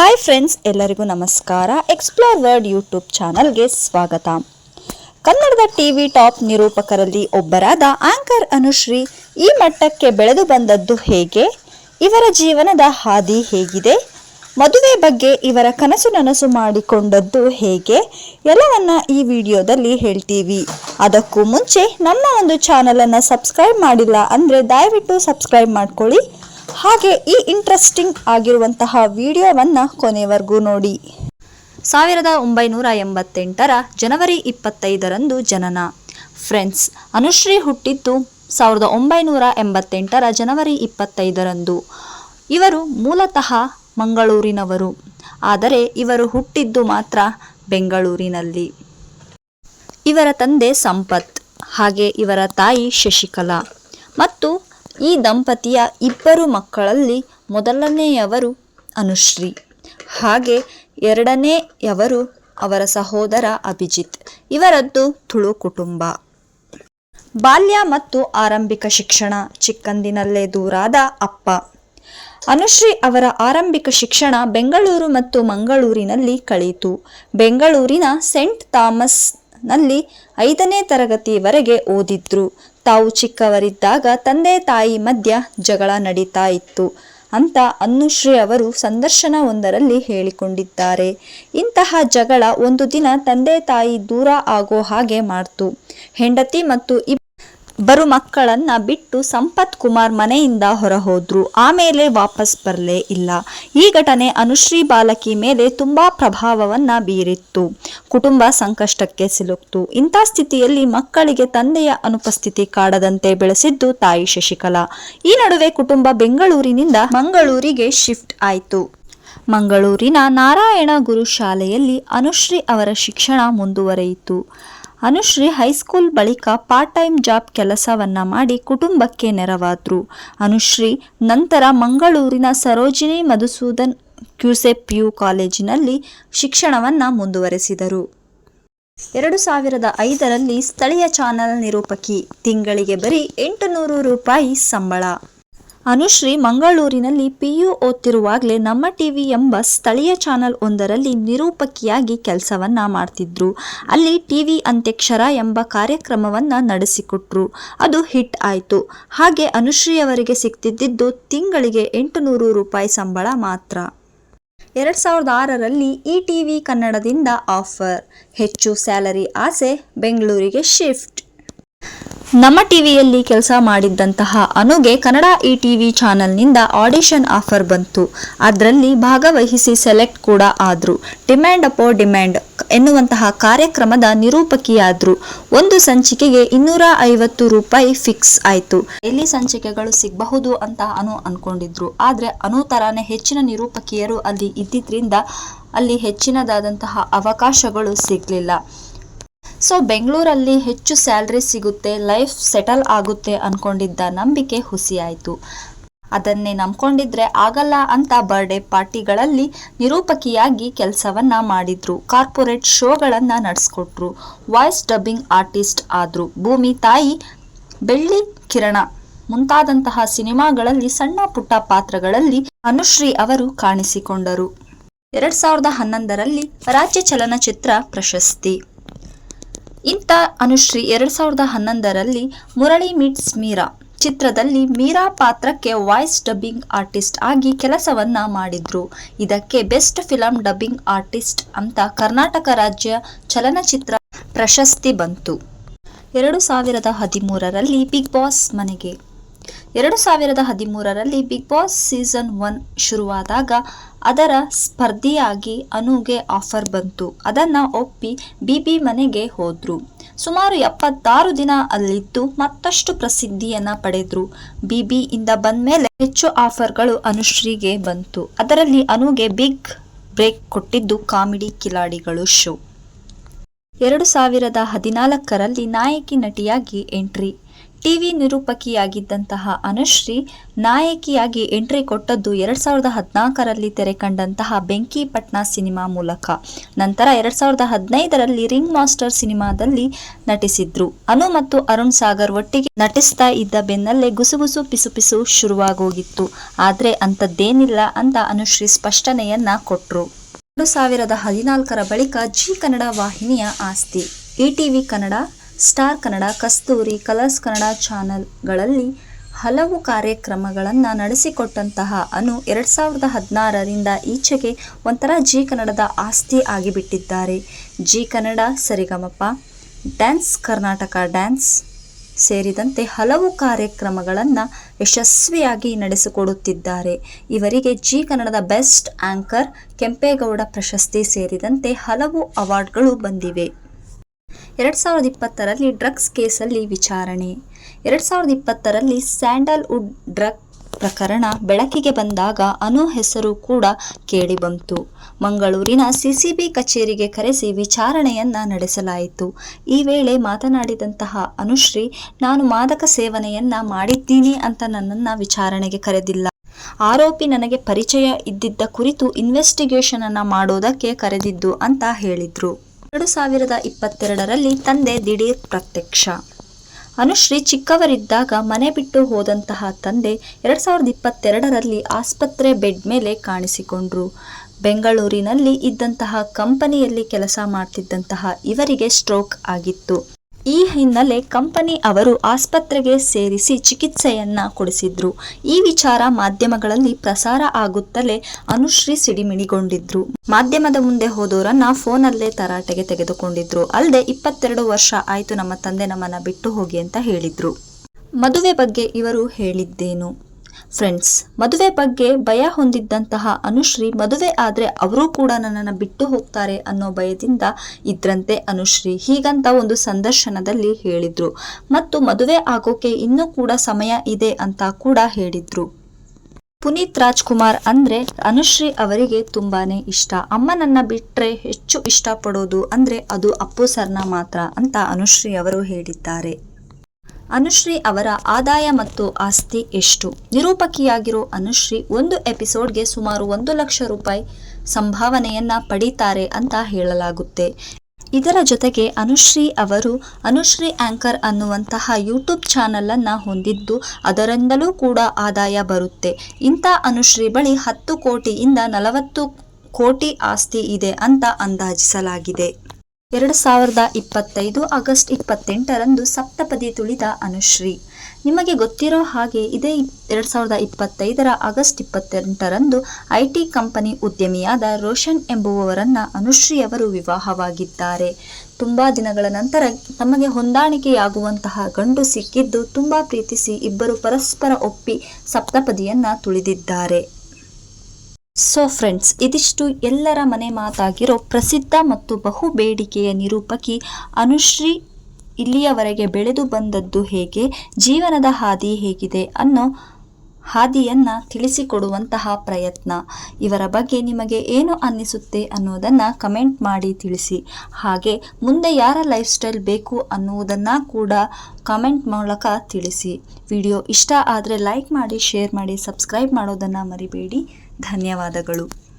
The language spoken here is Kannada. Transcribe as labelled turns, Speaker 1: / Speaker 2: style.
Speaker 1: ಹಾಯ್ ಫ್ರೆಂಡ್ಸ್ ಎಲ್ಲರಿಗೂ ನಮಸ್ಕಾರ. ಎಕ್ಸ್ಪ್ಲೋರ್ ವರ್ಡ್ ಯೂಟ್ಯೂಬ್ ಚಾನಲ್ಗೆ ಸ್ವಾಗತ. ಕನ್ನಡದ ಟಿವಿ ಟಾಪ್ ನಿರೂಪಕರಲ್ಲಿ ಒಬ್ಬರಾದ ಆಂಕರ್ ಅನುಶ್ರೀ ಈ ಮಟ್ಟಕ್ಕೆ ಬೆಳೆದು ಬಂದದ್ದು ಹೇಗೆ? ಇವರ ಜೀವನದ ಹಾದಿ ಹೇಗಿದೆ? ಮದುವೆ ಬಗ್ಗೆ ಇವರ ಕನಸು ನನಸು ಮಾಡಿಕೊಂಡದ್ದು ಹೇಗೆ? ಎಲ್ಲವನ್ನ ಈ ವಿಡಿಯೋದಲ್ಲಿ ಹೇಳ್ತೀವಿ. ಅದಕ್ಕೂ ಮುಂಚೆ ನಮ್ಮ ಒಂದು ಚಾನಲನ್ನು ಸಬ್ಸ್ಕ್ರೈಬ್ ಮಾಡಿಲ್ಲ ಅಂದರೆ ದಯವಿಟ್ಟು ಸಬ್ಸ್ಕ್ರೈಬ್ ಮಾಡ್ಕೊಳ್ಳಿ. ಹಾಗೆ ಈ ಇಂಟ್ರೆಸ್ಟಿಂಗ್ ಆಗಿರುವಂತಹ ವಿಡಿಯೋವನ್ನು ಕೊನೆವರೆಗೂ ನೋಡಿ. ಸಾವಿರದ ಒಂಬೈನೂರ ಎಂಬತ್ತೆಂಟರ ಜನವರಿ ಇಪ್ಪತ್ತೈದರಂದು ಜನನ. ಫ್ರೆಂಡ್ಸ್ ಅನುಶ್ರೀ ಹುಟ್ಟಿದ್ದು ಸಾವಿರದ ಒಂಬೈನೂರ ಎಂಬತ್ತೆಂಟರ ಜನವರಿ ಇಪ್ಪತ್ತೈದರಂದು. ಇವರು ಮೂಲತಃ ಮಂಗಳೂರಿನವರು. ಆದರೆ ಇವರು ಹುಟ್ಟಿದ್ದು ಮಾತ್ರ ಬೆಂಗಳೂರಿನಲ್ಲಿ. ಇವರ ತಂದೆ ಸಂಪತ್, ಹಾಗೆ ಇವರ ತಾಯಿ ಶಶಿಕಲಾ. ಮತ್ತು ಈ ದಂಪತಿಯ ಇಬ್ಬರು ಮಕ್ಕಳಲ್ಲಿ ಮೊದಲನೆಯವರು ಅನುಶ್ರೀ. ಹಾಗೆ ಎರಡನೆಯವರು ಅವರ ಸಹೋದರ ಅಭಿಜಿತ್. ಇವರದ್ದು ತುಳು ಕುಟುಂಬ. ಬಾಲ್ಯ ಮತ್ತು ಆರಂಭಿಕ ಶಿಕ್ಷಣ ಚಿಕ್ಕಂದಿನಲ್ಲೇ ದೂರಾದ ಅಪ್ಪ. ಅನುಶ್ರೀ ಅವರ ಆರಂಭಿಕ ಶಿಕ್ಷಣ ಬೆಂಗಳೂರು ಮತ್ತು ಮಂಗಳೂರಿನಲ್ಲಿ ಕಳೆಯಿತು ಬೆಂಗಳೂರಿನ ಸೆಂಟ್ ಥಾಮಸ್ನಲ್ಲಿ ಐದನೇ ತರಗತಿವರೆಗೆ ಓದಿದ್ರು. ತಾವು ಚಿಕ್ಕವರಿದ್ದಾಗ ತಂದೆ ತಾಯಿ ಮಧ್ಯ ಜಗಳ ನಡೀತಾ ಇತ್ತು. ಅಂತ ಅನ್ನುಶ್ರೀ ಅವರು ಸಂದರ್ಶನವೊಂದರಲ್ಲಿ ಹೇಳಿಕೊಂಡಿದ್ದಾರೆ. ಇಂತಹ ಜಗಳ ಒಂದು ದಿನ ತಂದೆ ತಾಯಿ ದೂರ ಆಗೋ ಹಾಗೆ ಮಾಡ್ತು. ಹೆಂಡತಿ ಮತ್ತು ಇಬ್ಬರು ಮಕ್ಕಳನ್ನ ಬಿಟ್ಟು ಸಂಪತ್ ಕುಮಾರ್ ಮನೆಯಿಂದ ಹೊರಹೋದ್ರು. ಆಮೇಲೆ ವಾಪಸ್ ಬರಲೇ ಇಲ್ಲ. ಈ ಘಟನೆ ಅನುಶ್ರೀ ಬಾಲಕಿ ಮೇಲೆ ತುಂಬಾ ಪ್ರಭಾವವನ್ನ ಬೀರಿತ್ತು. ಕುಟುಂಬ ಸಂಕಷ್ಟಕ್ಕೆ ಸಿಲುಕ್ತು. ಇಂಥ ಸ್ಥಿತಿಯಲ್ಲಿ ಮಕ್ಕಳಿಗೆ ತಂದೆಯ ಅನುಪಸ್ಥಿತಿ ಕಾಡದಂತೆ ಬೆಳೆಸಿದ್ದು ತಾಯಿ ಶಶಿಕಲಾ. ಈ ನಡುವೆ ಕುಟುಂಬ ಬೆಂಗಳೂರಿನಿಂದ ಮಂಗಳೂರಿಗೆ ಶಿಫ್ಟ್ ಆಯಿತು. ಮಂಗಳೂರಿನ ನಾರಾಯಣ ಗುರು ಶಾಲೆಯಲ್ಲಿ ಅನುಶ್ರೀ ಅವರ ಶಿಕ್ಷಣ ಮುಂದುವರಿಯಿತು. ಅನುಶ್ರೀ ಹೈಸ್ಕೂಲ್ ಬಳಿಕ ಪಾರ್ಟ್ ಟೈಮ್ ಜಾಬ್ ಕೆಲಸವನ್ನ ಮಾಡಿ ಕುಟುಂಬಕ್ಕೆ ನೆರವಾದ್ರು. ಅನುಶ್ರೀ ನಂತರ ಮಂಗಳೂರಿನ ಸರೋಜಿನಿ ಮಧುಸೂದನ್ ಕ್ಯೂಸೆಪ್ ಯು ಕಾಲೇಜಿನಲ್ಲಿ ಶಿಕ್ಷಣವನ್ನು ಮುಂದುವರೆಸಿದರು. ಎರಡು ಸಾವಿರದ ಐದರಲ್ಲಿ ಸ್ಥಳೀಯ ಚಾನೆಲ್ ನಿರೂಪಕಿ. ತಿಂಗಳಿಗೆ ಬರೀ ಎಂಟುನೂರು ರೂಪಾಯಿ ಸಂಬಳ. ಅನುಶ್ರೀ ಮಂಗಳೂರಿನಲ್ಲಿ ಪಿಯು ಓದ್ತಿರುವಾಗಲೇ ನಮ್ಮ ಟಿವಿ ಎಂಬ ಸ್ಥಳೀಯ ಚಾನೆಲ್ ಒಂದರಲ್ಲಿ ನಿರೂಪಕಿಯಾಗಿ ಕೆಲಸವನ್ನ ಮಾಡ್ತಿದ್ರು. ಅಲ್ಲಿ ಟಿವಿ ಅಂತ್ಯಕ್ಷರ ಎಂಬ ಕಾರ್ಯಕ್ರಮವನ್ನು ನಡೆಸಿಕೊಟ್ರು. ಅದು ಹಿಟ್ ಆಯಿತು. ಹಾಗೆ ಅನುಶ್ರೀ ಅವರಿಗೆ ಸಿಗ್ತಿದ್ದಿದ್ದು ತಿಂಗಳಿಗೆ ಎಂಟುನೂರು ರೂಪಾಯಿ ಸಂಬಳ ಮಾತ್ರ. ಎರಡು ಸಾವಿರದ ಆರರಲ್ಲಿ ಇ ಟಿ ವಿ ಕನ್ನಡದಿಂದ ಆಫರ್. ಹೆಚ್ಚು ಸ್ಯಾಲರಿ ಆಸೆ, ಬೆಂಗಳೂರಿಗೆ ಶಿಫ್ಟ್. ನಮ್ಮ ಟಿವಿಯಲ್ಲಿ ಕೆಲಸ ಮಾಡಿದ್ದಂತಹ ಅನುಗೆ ಕನ್ನಡ ಇ ಟಿ ವಿ ಚಾನೆಲ್ನಿಂದ ಆಡಿಷನ್ ಆಫರ್ ಬಂತು. ಅದರಲ್ಲಿ ಭಾಗವಹಿಸಿ ಸೆಲೆಕ್ಟ್ ಕೂಡ ಆದರು. ಡಿಮ್ಯಾಂಡ್ ಅಪೋ ಡಿಮ್ಯಾಂಡ್ ಎನ್ನುವಂತಹ ಕಾರ್ಯಕ್ರಮದ ನಿರೂಪಕಿಯಾದರು. ಒಂದು ಸಂಚಿಕೆಗೆ ಇನ್ನೂರ ಐವತ್ತು ರೂಪಾಯಿ ಫಿಕ್ಸ್ ಆಯಿತು. ಎಲ್ಲಿ ಸಂಚಿಕೆಗಳು ಸಿಗಬಹುದು ಅಂತ ಅನು ಅಂದ್ಕೊಂಡಿದ್ರು ಆದರೆ ಅನು ತರಾನೇ ಹೆಚ್ಚಿನ ನಿರೂಪಕಿಯರು ಅಲ್ಲಿ ಇದ್ದಿದ್ದರಿಂದ ಅಲ್ಲಿ ಹೆಚ್ಚಿನದಾದಂತಹ ಅವಕಾಶಗಳು ಸಿಗಲಿಲ್ಲ. ಸೊ ಬೆಂಗಳೂರಲ್ಲಿ ಹೆಚ್ಚು ಸ್ಯಾಲ್ರಿ ಸಿಗುತ್ತೆ, ಲೈಫ್ ಸೆಟಲ್ ಆಗುತ್ತೆ ಅನ್ಕೊಂಡಿದ್ದ ನಂಬಿಕೆ ಹುಸಿಯಾಯಿತು. ಅದನ್ನೇ ನಂಬ್ಕೊಂಡಿದ್ರೆ ಆಗಲ್ಲ ಅಂತ ಬರ್ಡೇ ಪಾರ್ಟಿಗಳಲ್ಲಿ ನಿರೂಪಕಿಯಾಗಿ ಕೆಲಸವನ್ನ ಮಾಡಿದ್ರು. ಕಾರ್ಪೊರೇಟ್ ಶೋಗಳನ್ನು ನಡೆಸ್ಕೊಟ್ರು. ವಾಯ್ಸ್ ಡಬ್ಬಿಂಗ್ ಆರ್ಟಿಸ್ಟ್ ಆದ್ರು. ಭೂಮಿ ತಾಯಿ ಬೆಳ್ಳಿ ಕಿರಣ. ಮುಂತಾದಂತಹ ಸಿನಿಮಾಗಳಲ್ಲಿ ಸಣ್ಣ ಪುಟ್ಟ ಪಾತ್ರಗಳಲ್ಲಿ ಅನುಶ್ರೀ ಅವರು ಕಾಣಿಸಿಕೊಂಡರು. ಎರಡ್ ಸಾವಿರದ ಹನ್ನೊಂದರಲ್ಲಿ ರಾಜ್ಯ ಚಲನಚಿತ್ರ ಪ್ರಶಸ್ತಿ. ಇಂಥ ಅನುಶ್ರೀ ಎರಡ್ ಸಾವಿರದ ಹನ್ನೊಂದರಲ್ಲಿ ಮುರಳಿ ಮೀಟ್ಸ್ ಮೀರಾ. ಚಿತ್ರದಲ್ಲಿ ಮೀರಾ ಪಾತ್ರಕ್ಕೆ ವಾಯ್ಸ್ ಡಬ್ಬಿಂಗ್ ಆರ್ಟಿಸ್ಟ್ ಆಗಿ ಕೆಲಸವನ್ನ ಮಾಡಿದ್ರು. ಇದಕ್ಕೆ ಬೆಸ್ಟ್ ಫಿಲಂ ಡಬ್ಬಿಂಗ್ ಆರ್ಟಿಸ್ಟ್ ಅಂತ ಕರ್ನಾಟಕ ರಾಜ್ಯ ಚಲನಚಿತ್ರ ಪ್ರಶಸ್ತಿ ಬಂತು. ಎರಡು ಸಾವಿರದ ಹದಿಮೂರರಲ್ಲಿ ಬಿಗ್ ಬಾಸ್ ಮನೆಗೆ. ಎರಡು ಸಾವಿರದ ಹದಿಮೂರರಲ್ಲಿ ಬಿಗ್ ಬಾಸ್ ಸೀಸನ್ ಒನ್ ಶುರುವಾದಾಗ ಅದರ ಸ್ಪರ್ಧಿಯಾಗಿ ಅನುಗೆ ಆಫರ್ ಬಂತು. ಅದನ್ನ ಒಪ್ಪಿ ಬಿಬಿ ಮನೆಗೆ ಹೋದ್ರು. ಸುಮಾರು ಎಪ್ಪತ್ತಾರು ದಿನ ಅಲ್ಲಿದ್ದು ಮತ್ತಷ್ಟು ಪ್ರಸಿದ್ಧಿಯನ್ನ ಪಡೆದ್ರು. ಇಂದ ಬಂದ್ಮೇಲೆ ಹೆಚ್ಚು ಆಫರ್ಗಳು ಅನುಶ್ರೀಗೆ ಬಂತು. ಅದರಲ್ಲಿ ಅನುಗೆ ಬಿಗ್ ಬ್ರೇಕ್ ಕೊಟ್ಟಿದ್ದು ಕಾಮಿಡಿ ಕಿಲಾಡಿಗಳು ಶೋ. ಎರಡು ಸಾವಿರದ ಹದಿನಾಲ್ಕರಲ್ಲಿ ನಾಯಕಿ ನಟಿಯಾಗಿ ಎಂಟ್ರಿ. ಟಿವಿ ನಿರೂಪಕಿಯಾಗಿದ್ದಂತಹ ಅನುಶ್ರೀ ನಾಯಕಿಯಾಗಿ ಎಂಟ್ರಿ ಕೊಟ್ಟದ್ದು ಎರಡು ಸಾವಿರದ ಹದಿನಾಲ್ಕರಲ್ಲಿ ತೆರೆ ಕಂಡಂತಹ ಬೆಂಕಿ ಪಟ್ನಾ ಸಿನಿಮಾ ಮೂಲಕ. ನಂತರ ಎರಡ್ ಸಾವಿರದ ಹದಿನೈದರಲ್ಲಿ ರಿಂಗ್ ಮಾಸ್ಟರ್ ಸಿನಿಮಾದಲ್ಲಿ ನಟಿಸಿದ್ರು. ಅನು ಮತ್ತು ಅರುಣ್ ಸಾಗರ್ ಒಟ್ಟಿಗೆ ನಟಿಸ್ತಾ ಇದ್ದ ಬೆನ್ನಲ್ಲೇ ಗುಸುಗುಸು ಪಿಸುಪಿಸು ಶುರುವಾಗೋಗಿತ್ತು. ಆದ್ರೆ ಅಂಥದ್ದೇನಿಲ್ಲ ಅಂತ ಅನುಶ್ರೀ ಸ್ಪಷ್ಟನೆಯನ್ನ ಕೊಟ್ರು. ಎರಡು ಸಾವಿರದ ಹದಿನಾಲ್ಕರ ಬಳಿಕ ಜಿ ಕನ್ನಡ ವಾಹಿನಿಯ ಆಸ್ತಿ. ETV Kannada Star Kannada, Kasthuri, Colors Kannada ಚಾನೆಲ್ಗಳಲ್ಲಿ ಹಲವು ಕಾರ್ಯಕ್ರಮಗಳನ್ನು ನಡೆಸಿಕೊಟ್ಟಂತಹ ಅನು ಎರಡು ಸಾವಿರದ ಹದಿನಾರರಿಂದ ಈಚೆಗೆ ಒಂಥರ ಜಿ ಕನ್ನಡದ ಆಸ್ತಿ ಆಗಿಬಿಟ್ಟಿದ್ದಾರೆ. ಜಿ ಕನ್ನಡ, ಸರಿಗಮಪ, ಡ್ಯಾನ್ಸ್, ಕರ್ನಾಟಕ ಡ್ಯಾನ್ಸ್ ಸೇರಿದಂತೆ ಹಲವು ಕಾರ್ಯಕ್ರಮಗಳನ್ನು ಯಶಸ್ವಿಯಾಗಿ ನಡೆಸಿಕೊಡುತ್ತಿದ್ದಾರೆ. ಇವರಿಗೆ ಜಿ ಕನ್ನಡದ ಬೆಸ್ಟ್ ಆಂಕರ್ ಕೆಂಪೇಗೌಡ ಪ್ರಶಸ್ತಿ ಸೇರಿದಂತೆ ಹಲವು ಅವಾರ್ಡ್ಗಳು ಬಂದಿವೆ. ಎರಡು ಸಾವಿರದ ಇಪ್ಪತ್ತರಲ್ಲಿ ಡ್ರಗ್ಸ್ ಕೇಸಲ್ಲಿ ವಿಚಾರಣೆ. ಎರಡು ಸಾವಿರದ ಇಪ್ಪತ್ತರಲ್ಲಿ ಸ್ಯಾಂಡಲ್ವುಡ್ ಡ್ರಗ್ ಪ್ರಕರಣ ಬೆಳಕಿಗೆ ಬಂದಾಗ ಅನು ಹೆಸರು ಕೂಡ ಕೇಳಿಬಂತು. ಮಂಗಳೂರಿನ ಸಿಸಿಬಿ ಕಚೇರಿಗೆ ಕರೆಸಿ ವಿಚಾರಣೆಯನ್ನ ನಡೆಸಲಾಯಿತು. ಈ ವೇಳೆ ಮಾತನಾಡಿದಂತಹ ಅನುಶ್ರೀ, ನಾನು ಮಾದಕ ಸೇವನೆಯನ್ನ ಮಾಡಿದ್ದೀನಿ ಅಂತ ನನ್ನನ್ನು ವಿಚಾರಣೆಗೆ ಕರೆದಿಲ್ಲ. ಆರೋಪಿ ನನಗೆ ಪರಿಚಯ ಇದ್ದಿದ್ದ ಕುರಿತು ಇನ್ವೆಸ್ಟಿಗೇಷನ್ ಅನ್ನ ಮಾಡೋದಕ್ಕೆ ಕರೆದಿದ್ದು ಅಂತ ಹೇಳಿದ್ರು. ಎರಡು ಸಾವಿರದ ಇಪ್ಪತ್ತೆರಡರಲ್ಲಿ ತಂದೆ ದಿಢೀರ್ ಪ್ರತ್ಯಕ್ಷ. ಅನುಶ್ರೀ ಚಿಕ್ಕವರಿದ್ದಾಗ ಮನೆ ಬಿಟ್ಟು ಹೋದಂತಹ ತಂದೆ ಎರಡು ಸಾವಿರದ ಇಪ್ಪತ್ತೆರಡರಲ್ಲಿ ಆಸ್ಪತ್ರೆ ಬೆಡ್ ಮೇಲೆ ಕಾಣಿಸಿಕೊಂಡ್ರು. ಬೆಂಗಳೂರಿನಲ್ಲಿ ಇದ್ದಂತಹ ಕಂಪನಿಯಲ್ಲಿ ಕೆಲಸ ಮಾಡ್ತಿದ್ದಂತಹ ಇವರಿಗೆ ಸ್ಟ್ರೋಕ್ ಆಗಿತ್ತು. ಈ ಹಿನ್ನೆಲೆ ಕಂಪನಿ ಅವರು ಆಸ್ಪತ್ರೆಗೆ ಸೇರಿಸಿ ಚಿಕಿತ್ಸೆಯನ್ನ ಕೊಡಿಸಿದ್ರು. ಈ ವಿಚಾರ ಮಾಧ್ಯಮಗಳಲ್ಲಿ ಪ್ರಸಾರ ಆಗುತ್ತಲೇ ಅನುಶ್ರೀ ಸಿಡಿಮಿಡಿಗೊಂಡಿದ್ರು. ಮಾಧ್ಯಮದ ಮುಂದೆ ಹೋದವರನ್ನ ಫೋನಲ್ಲೇ ತರಾಟೆಗೆ ತೆಗೆದುಕೊಂಡಿದ್ರು. ಅಲ್ಲದೆ ಇಪ್ಪತ್ತೆರಡು ವರ್ಷ ಆಯ್ತು ನಮ್ಮ ತಂದೆ ನಮ್ಮನ್ನ ಬಿಟ್ಟು ಹೋಗಿ ಅಂತ ಹೇಳಿದ್ರು. ಮದುವೆ ಬಗ್ಗೆ ಇವರು ಹೇಳಿದ್ದೇನು? ಫ್ರೆಂಡ್ಸ್ ಮದುವೆ ಬಗ್ಗೆ ಭಯ ಹೊಂದಿದ್ದಂತಹ ಅನುಶ್ರೀ ಮದುವೆ ಆದರೆ ಅವರೂ ಕೂಡ ನನ್ನನ್ನು ಬಿಟ್ಟು ಹೋಗ್ತಾರೆ ಅನ್ನೋ ಭಯದಿಂದ ಇದ್ರಂತೆ ಅನುಶ್ರೀ. ಹೀಗಂತ ಒಂದು ಸಂದರ್ಶನದಲ್ಲಿ ಹೇಳಿದ್ರು. ಮತ್ತು ಮದುವೆ ಆಗೋಕೆ ಇನ್ನೂ ಕೂಡ ಸಮಯ ಇದೆ ಅಂತ ಕೂಡ ಹೇಳಿದ್ರು. ಪುನೀತ್ ರಾಜ್ಕುಮಾರ್ ಅಂದರೆ ಅನುಶ್ರೀ ಅವರಿಗೆ ತುಂಬಾನೇ ಇಷ್ಟ. ಅಮ್ಮನನ್ನ ಬಿಟ್ಟರೆ ಹೆಚ್ಚು ಇಷ್ಟಪಡೋದು ಅಂದರೆ ಅದು ಅಪ್ಪು ಸರ್ನ ಮಾತ್ರ ಅಂತ ಅನುಶ್ರೀ ಅವರು ಹೇಳಿದ್ದಾರೆ. ಅನುಶ್ರೀ ಅವರ ಆದಾಯ ಮತ್ತು ಆಸ್ತಿ ಎಷ್ಟು? ನಿರೂಪಕಿಯಾಗಿರೋ ಅನುಶ್ರೀ ಒಂದು ಎಪಿಸೋಡ್ಗೆ ಸುಮಾರು ಒಂದು ಲಕ್ಷ ರೂಪಾಯಿ ಸಂಭಾವನೆಯನ್ನ ಪಡೀತಾರೆ ಅಂತ ಹೇಳಲಾಗುತ್ತೆ. ಇದರ ಜೊತೆಗೆ ಅನುಶ್ರೀ ಅವರು ಅನುಶ್ರೀ ಆಂಕರ್ ಅನ್ನುವಂತಹ ಯೂಟ್ಯೂಬ್ ಚಾನಲ್ ಅನ್ನ ಹೊಂದಿದ್ದು ಅದರಿಂದಲೂ ಕೂಡ ಆದಾಯ ಬರುತ್ತೆ. ಇಂಥ ಅನುಶ್ರೀ ಬಳಿ ಹತ್ತು ಕೋಟಿಯಿಂದ ನಲವತ್ತು ಕೋಟಿ ಆಸ್ತಿ ಇದೆ ಅಂತ ಅಂದಾಜಿಸಲಾಗಿದೆ. ಎರಡು ಸಾವಿರದ ಇಪ್ಪತ್ತೈದು ಆಗಸ್ಟ್ ಇಪ್ಪತ್ತೆಂಟರಂದು ಸಪ್ತಪದಿ ತುಳಿದ ಅನುಶ್ರೀ. ನಿಮಗೆ ಗೊತ್ತಿರೋ ಹಾಗೆ ಇದೇ ಎರಡು ಸಾವಿರದ ಇಪ್ಪತ್ತೈದರ ಆಗಸ್ಟ್ ಇಪ್ಪತ್ತೆಂಟರಂದು ಐ ಟಿ ಕಂಪನಿ ಉದ್ಯಮಿಯಾದ ರೋಷನ್ ಎಂಬುವವರನ್ನ ಅನುಶ್ರೀ ಅವರು ವಿವಾಹವಾಗಿದ್ದಾರೆ. ತುಂಬ ದಿನಗಳ ನಂತರ ತಮಗೆ ಹೊಂದಾಣಿಕೆಯಾಗುವಂತಹ ಗಂಡು ಸಿಕ್ಕಿದ್ದು ತುಂಬ ಪ್ರೀತಿಸಿ ಇಬ್ಬರು ಪರಸ್ಪರ ಒಪ್ಪಿ ಸಪ್ತಪದಿಯನ್ನು ತುಳಿದಿದ್ದಾರೆ. ಸೊ ಫ್ರೆಂಡ್ಸ್ ಇದಿಷ್ಟು ಎಲ್ಲರ ಮನೆ ಮಾತಾಗಿರೋ ಪ್ರಸಿದ್ಧ ಮತ್ತು ಬಹು ಬೇಡಿಕೆಯ ನಿರೂಪಕಿ ಅನುಶ್ರೀ ಇಲ್ಲಿಯವರೆಗೆ ಬೆಳೆದು ಬಂದದ್ದು ಹೇಗೆ, ಜೀವನದ ಹಾದಿ ಹೇಗಿದೆ ಅನ್ನೋ ಹಾದಿಯನ್ನು ತಿಳಿಸಿಕೊಡುವಂತಹ ಪ್ರಯತ್ನ. ಇವರ ಬಗ್ಗೆ ನಿಮಗೆ ಏನು ಅನ್ನಿಸುತ್ತೆ ಅನ್ನೋದನ್ನು ಕಮೆಂಟ್ ಮಾಡಿ ತಿಳಿಸಿ. ಹಾಗೆ ಮುಂದೆ ಯಾರ ಲೈಫ್ ಸ್ಟೈಲ್ ಬೇಕು ಅನ್ನುವುದನ್ನು ಕೂಡ ಕಮೆಂಟ್ ಮೂಲಕ ತಿಳಿಸಿ. ವಿಡಿಯೋ ಇಷ್ಟ ಆದರೆ ಲೈಕ್ ಮಾಡಿ, ಶೇರ್ ಮಾಡಿ, ಸಬ್ಸ್ಕ್ರೈಬ್ ಮಾಡೋದನ್ನು ಮರಿಬೇಡಿ. ಧನ್ಯವಾದಗಳು.